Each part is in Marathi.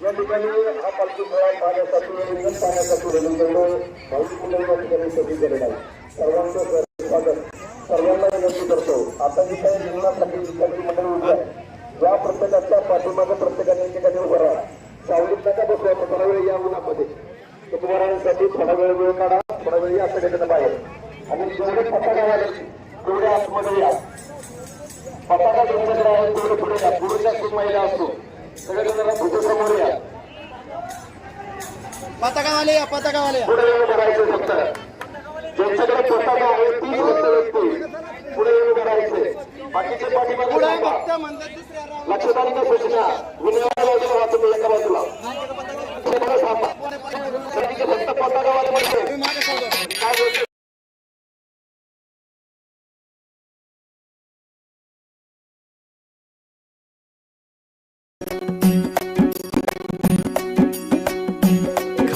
इंधन पाण्यासाठी रवींद्र भाऊजी मुलं ठिकाणी शोधित झालेला आहे. सर्वांचं स्वागत. सर्वांना विनंती करतो आता जी काही जीवनासाठी विद्यार्थी मंडळ उभी आहे या प्रत्येकाच्या पाठीमागे प्रत्येकाने ठिकाणी उभं राहा. सावलीत नका थोडा वेळ या उन्हामध्ये. उभं थोडा वेळ वेळ काढा थोडा वेळ या सगळ्यांना बाहेर. आणि जेवढे पताका वाले तेवढे आतमध्ये या. पताका तुमच्याकडे आहे तेवढे पुढे या. पुरुष महिला असतो पताकावाले या पताकावाले. या पुढे येऊन करायचं फक्त. ज्यांच्याकडे पताका आहे ती फक्त व्यक्ती. पुढे येऊन करायचे बाकीचे राव. लक्षदारीच्या सूचना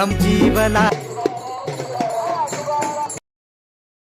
गंध वैष्णवांच्या